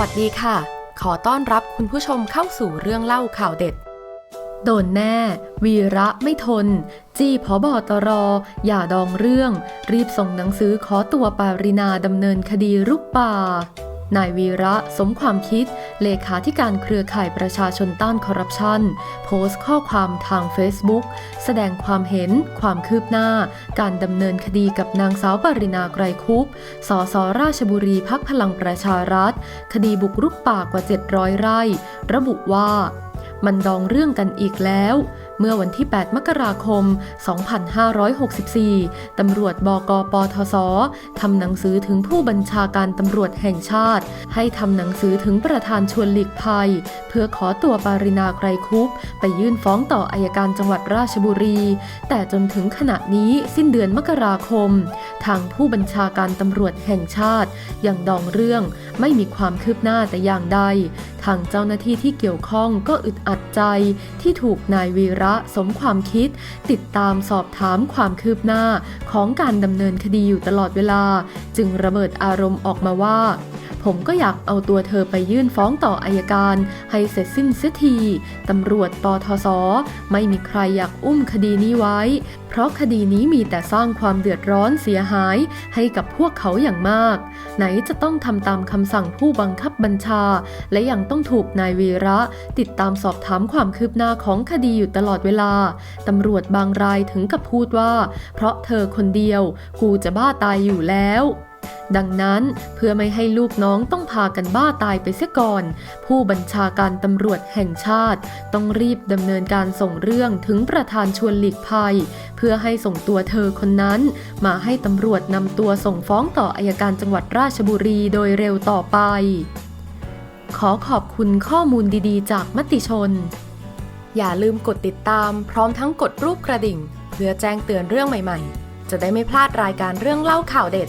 วัสดีค่ะ ขอต้อนรับคุณผู้ชมเข้าสู่เรื่องเล่าข่าวเด็ด โดนแน่ วีระไม่ทน จี้พบตรอย่าดองเรื่อง รีบส่งหนังสือขอตัวปารินาดำเนินคดีรุกป่า นายวีระสมความคิด เลขาธิการเครือข่ายประชาชนต้านคอร์รัปชัน โพสต์ข้อความทาง Facebook แสดงความเห็น ความคืบหน้า การดำเนินคดีกับนางสาวปรินาไกรคุปสสราชบุรีพักพลังประชารัฐ คดีบุกรุกป่ากว่า 700 ไร่ ระบุว่ามันดองเรื่องกันอีกแล้ว เมื่อวันที่ 8 มกราคม 2564 ตำรวจบกปทศทำหนังสือถึงผู้บัญชาการตำรวจแห่งชาติ ให้ทำหนังสือถึงประธานชวนหลีกภัย เพื่อขอตัวปารินาไกรคุป ไปยื่นฟ้องต่ออายการจังหวัดราชบุรี แต่จนถึงขณะนี้สิ้นเดือนมกราคม ทางผู้บัญชาการตำรวจแห่งชาติ ยังดองเรื่องไม่มีความคืบหน้าแต่อย่างใด ทางเจ้าหน้าที่ที่เกี่ยวข้องก็อึดอัดใจที่ถูกนายวีรระสมความคิด ติดตามสอบถามความคืบหน้าของการดำเนินคดีอยู่ตลอดเวลา จึงระเบิดอารมณ์ออกมาว่า ผมก็อยากเอาตัวเธอไปยื่นฟ้องต่ออายการ ให้เสร็จสิ้นเสียทีตำรวจปทศไม่มีใครอยากอุ้มคดีนี้ไว้ เพราะคดีนี้มีแต่สร้างความเดือดร้อนเสียหายให้กับพวกเขาอย่างมาก ไหนจะต้องทำตามคำสั่งผู้บังคับบัญชา และยังต้องถูกนายวีระ ติดตามสอบถามความคืบหน้าของคดีอยู่ตลอดเวลาตำรวจบางรายถึงกับพูดว่า เพราะเธอคนเดียว กูจะบ้าตายอยู่แล้ว ดังนั้นเพื่อไม่ให้ลูกน้องต้องพากันบ้าตายไปเสียก่อน ผู้บัญชาการตำรวจแห่งชาติ ต้องรีบดำเนินการส่งเรื่องถึงประธานชวนหลีกภัย เพื่อให้ส่งตัวเธอคนนั้น มาให้ตำรวจนำตัวส่งฟ้องต่ออายการจังหวัดราชบุรีโดยเร็วต่อไป ขอขอบคุณข้อมูลดีๆ จากมติชน อย่าลืมกดติดตาม พร้อมทั้งกดรูปกระดิ่ง เพื่อแจ้งเตือนเรื่องใหม่ๆ จะได้ไม่พลาดรายการเรื่องเล่าข่าวเด็ด